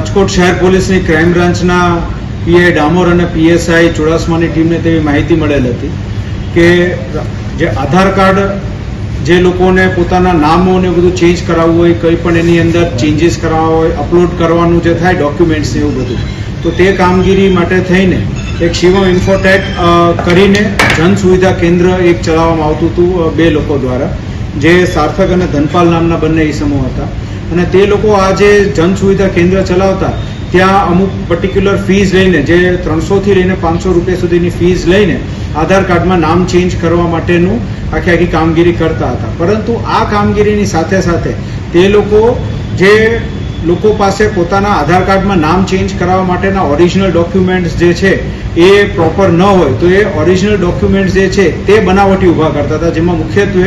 રાજકોટ શહેર પોલીસની ક્રાઇમ બ્રાન્ચના પીઆઈ ડામોર અને પીએસઆઈ ચુડાસમાની ટીમને તેવી માહિતી મળેલ હતી કે જે આધાર કાર્ડ જે લોકોને પોતાના નામો ને બધું ચેન્જ કરાવવું હોય, કંઈ પણ એની અંદર ચેન્જીસ કરાવવા હોય, અપલોડ કરવાનું જે થાય, ડોક્યુમેન્ટ્સ એવું બધું. તો તે કામગીરી માટે થઈને એક શિવમ ઇન્ફોટેક કરીને જન સુવિધા કેન્દ્ર એક ચલાવવામાં આવતું હતું બે લોકો દ્વારા, જે સાર્થક અને ધનપાલ નામના બંને ઈસમો હતા. અને તે લોકો આ જે જન સુવિધા કેન્દ્ર ચલાવતા, ત્યાં અમુક પર્ટિક્યુલર ફીઝ લઈને, જે ત્રણસોથી લઈને પાંચસો રૂપિયા સુધીની ફીઝ લઈને આધાર કાર્ડમાં નામ ચેન્જ કરવા માટેનું આખી આખી કામગીરી કરતા હતા. પરંતુ આ કામગીરીની સાથે સાથે તે લોકો જે લોકો પાસે પોતાના આધાર કાર્ડમાં નામ ચેન્જ કરાવવા માટેના ઓરિજિનલ ડોક્યુમેન્ટ્સ જે છે, એ પ્રોપર ન હોય, તો એ ઓરિજિનલ ડોક્યુમેન્ટ્સ જે છે, તે બનાવટી ઊભા કરતા હતા, જેમાં મુખ્યત્વે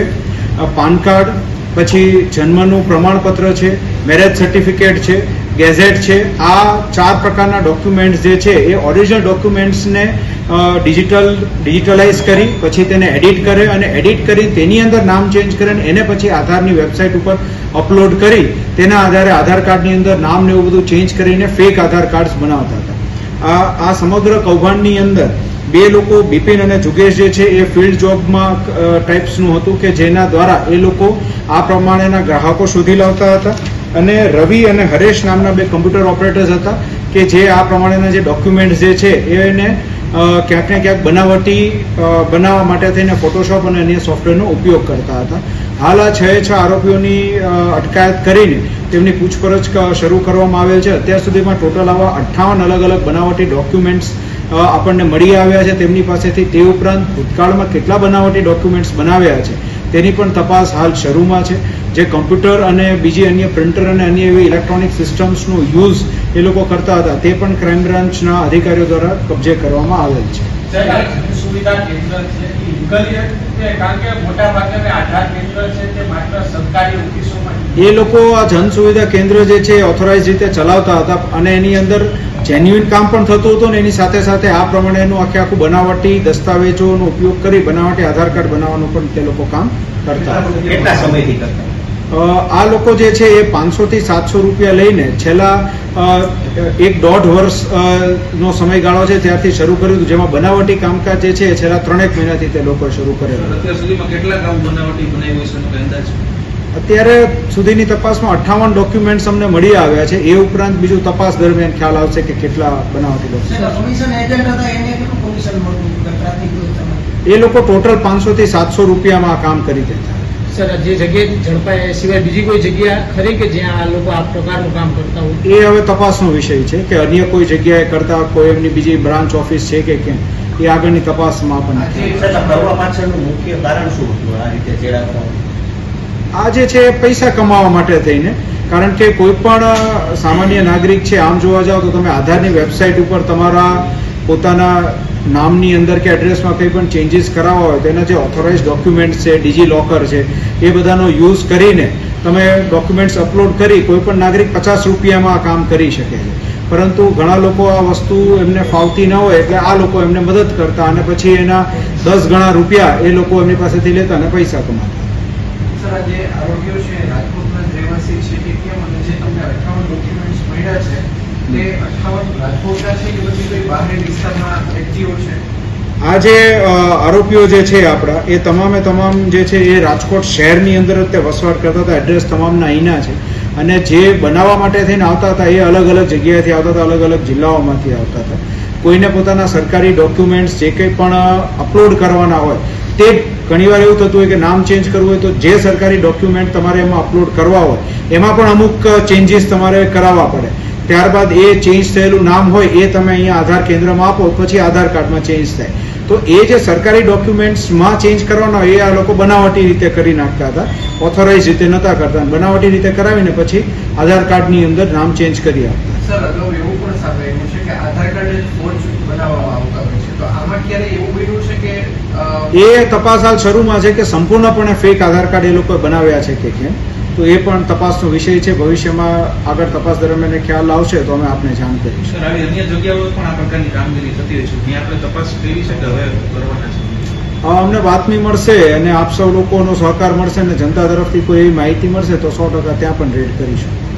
પાન કાર્ડ પછી જન્મનું પ્રમાણપત્ર છે મેરેજ સર્ટિફિકેટ છે ગેઝેટ છે, આ ચાર પ્રકારના ડોક્યુમેન્ટ્સ જે છે, એ ઓરિજિનલ ડોક્યુમેન્ટ્સને ડિજિટલ ડિજિટલાઇઝ કરી, પછી તેને એડિટ કરે અને એડિટ કરી તેની અંદર નામ ચેન્જ કરે અને એને પછી આધારની વેબસાઇટ ઉપર અપલોડ કરી, તેના આધારે આધાર કાર્ડની અંદર નામ ને એવું બધું ચેન્જ કરીને ફેક આધાર કાર્ડ્સ બનાવતા હતા. આ સમગ્ર કૌભાંડની અંદર બે લોકો બિપિન અને જુગેશ જે છે એ ફિલ્ડ જોબમાં ટાઈપ્સનું હતું કે જેના દ્વારા એ લોકો આ પ્રમાણેના ગ્રાહકો શોધી લાવતા હતા. અને રવિ અને હરેશ નામના બે કમ્પ્યુટર ઓપરેટર્સ હતા કે જે આ પ્રમાણેના જે ડોક્યુમેન્ટ્સ જે છે એને ક્યાંક ને ક્યાંક બનાવટી બનાવવા માટે થઈને ફોટોશોપ અને અન્ય સોફ્ટવેરનો ઉપયોગ કરતા હતા. હાલ આ છ છ આરોપીઓની અટકાયત કરીને તેમની પૂછપરછ શરૂ કરવામાં આવેલ છે. અત્યાર સુધીમાં ટોટલ આવા અઠ્ઠાવન અલગ અલગ બનાવટી ડોક્યુમેન્ટ્સ આપણને મળી આવ્યા છે. તેમની પાસેથી તે ઉપરાંત ભૂતકાળમાં કેટલા બનાવટી ડોક્યુમેન્ટ્સ બનાવ્યા છે તેની પણ તપાસ હાલ શરૂમાં છે. જે કમ્પ્યુટર અને બીજી અન્ય પ્રિન્ટર અને અન્ય એવી ઇલેક્ટ્રોનિક સિસ્ટમ્સનો યુઝ એ લોકો કરતા હતા તે પણ ક્રાઇમ બ્રાન્ચના અધિકારીઓ દ્વારા કબજે કરવામાં આવેલ છે. સુવિધા કેન્દ્ર છે એ કારણ કે મોટા ભાગે આધાર કેન્દ્ર છે તે માત્ર સરકારી ઓફિસોમાં એ લોકો આ જન સુવિધા કેન્દ્ર જે છે ઓથોરાઇઝ રીતે ચલાવતા હતા અને એની અંદર જેન્યુઇન કામ પણ થતું હતું ને એની સાથે સાથે આ પ્રમાણેનું આખે આખું બનાવટી દસ્તાવેજોનો ઉપયોગ કરી બનાવટી આધાર કાર્ડ બનાવવાનું પણ તે લોકો કામ કરતા કેટલા સમયથી કરતા? આ લોકો જે છે એ પાંચસો થી સાતસો રૂપિયા લઈને છેલ્લા એક દોઢ વર્ષ નો સમયગાળો છે ત્યારથી શરૂ કર્યું હતું જેમાં બનાવટી કામકાજ જે છે એ છેલ્લા ત્રણેક મહિનાથી તે લોકો શરૂ કરેલું અત્યાર સુધીમાં કેટલા કામ બનાવટી બનાવ્યું છે અંદાજ? અત્યારે સુધીની તપાસમાં અઠ્ઠાવન ડોક્યુમેન્ટ્સ અમને મળી આવ્યા છે. એ ઉપરાંત બીજું તપાસ દરમિયાન ખ્યાલ આવશે કે કેટલા બનાવટી ડોક્યુમેન્ટ વ્યવસ્થામાં એ લોકો ટોટલ પાંચસો થી સાતસો રૂપિયામાં આ કામ કરી દેતા સર જે જગ્યાએ ઝડપાય સિવાય બીજી કોઈ જગ્યા ખરી કે જ્યાં આ લોકો આ પ્રકારનું કામ કરતા હોય? એ હવે તપાસનો વિષય છે કે અન્ય કોઈ જગ્યાએ કરતા કોઈ એમની બીજી બ્રાન્ચ ઓફિસ છે કે કેમ? એ આગળની તપાસમાં આપણને કરવા પાછળનું મુખ્ય કારણ શું હતું આ રીતે આ જે છે પૈસા કમાવા માટે થઈને. કારણ કે કોઈ પણ સામાન્ય નાગરિક છે આમ જોવા જાઓ તો તમે આધારની વેબસાઇટ ઉપર તમારા પોતાના નામની અંદર કે એડ્રેસમાં કંઈ પણ ચેન્જીસ કરાવવા હોય તેના જે ઓથોરાઇઝ ડોક્યુમેન્ટ્સ છે ડીજી લોકર છે, એ બધાનો યુઝ કરીને તમે ડોક્યુમેન્ટ્સ અપલોડ કરી કોઈ પણ નાગરિક પચાસ રૂપિયામાં આ કામ કરી શકે છે. પરંતુ ઘણા લોકો આ વસ્તુ એમને ફાવતી ન હોય, એટલે આ લોકો એમને મદદ કરતા અને પછી એના દસ ગણા રૂપિયા એ લોકો એમની પાસેથી લેતા અને પૈસા કમાતા. છે તે આ જે આરોપીઓ જે છે આપણા, એ તમામે તમામ જે છે એ રાજકોટ શહેરની અંદર જ તે વસવાટ કરતા હતા, એડ્રેસ તમામના અહીંના છે. અને જે બનાવવા માટે થઈને આવતા હતા, એ અલગ અલગ જગ્યાએથી આવતા હતા, અલગ અલગ જિલ્લાઓમાંથી આવતા હતા. કોઈને પોતાના સરકારી ડોક્યુમેન્ટ્સ જે કંઈ પણ અપલોડ કરવાના હોય, તે ઘણીવાર એવું થતું હોય કે નામ ચેન્જ કરવું હોય તો જે સરકારી ડોક્યુમેન્ટ તમારે એમાં અપલોડ કરવા હોય, એમાં પણ અમુક ચેન્જીસ તમારે કરાવવા પડે. ત્યારબાદ એ ચેન્જ થયેલું નામ હોય, એ તમે અહીંયા આધાર કેન્દ્રમાં આપો, પછી આધાર કાર્ડમાં ચેન્જ થાય. તો એ જે સરકારી ડોક્યુમેન્ટ્સમાં ચેન્જ કરવાના એ આ લોકો બનાવટી રીતે કરી નાખતા હતા ઓથોરાઇઝ રીતે નહોતા કરતા. બનાવટી રીતે કરાવીને પછી આધાર કાર્ડની અંદર નામ ચેન્જ કરી આપતા. સર અગાઉ એવું પણ સાંભળેલું છે કે આધાર કાર્ડ ફોર્જ બનાવવામાં આવતા હોય છે. તો આમાં ક્યારે એવું બન્યું છે કે એ તપાસ હાલ શરૂમાં છે કે સંપૂર્ણપણે ફેક આધાર કાર્ડ એ લોકો બનાવ્યા છે કે કેમ? તો એ પણ તપાસનો વિષય છે. ભવિષ્યમાં આગળ તપાસ દરમિયાન ખ્યાલ આવશે તો અમે આપને જાણ કરીશું. સર આવી અન્ય જગ્યાઓ પણ આ પ્રકારની કામગીરી થતી હોય છે. ત્યાં આપણે તપાસ કેવી છે કે હવે કરવાના છે? અમને બાતમી મળશે અને આપ સૌ લોકોનો સહકાર મળશે અને જનતા તરફથી કોઈ એવી માહિતી મળશે તો સો ટકા ત્યાં પણ રેડ કરીશું.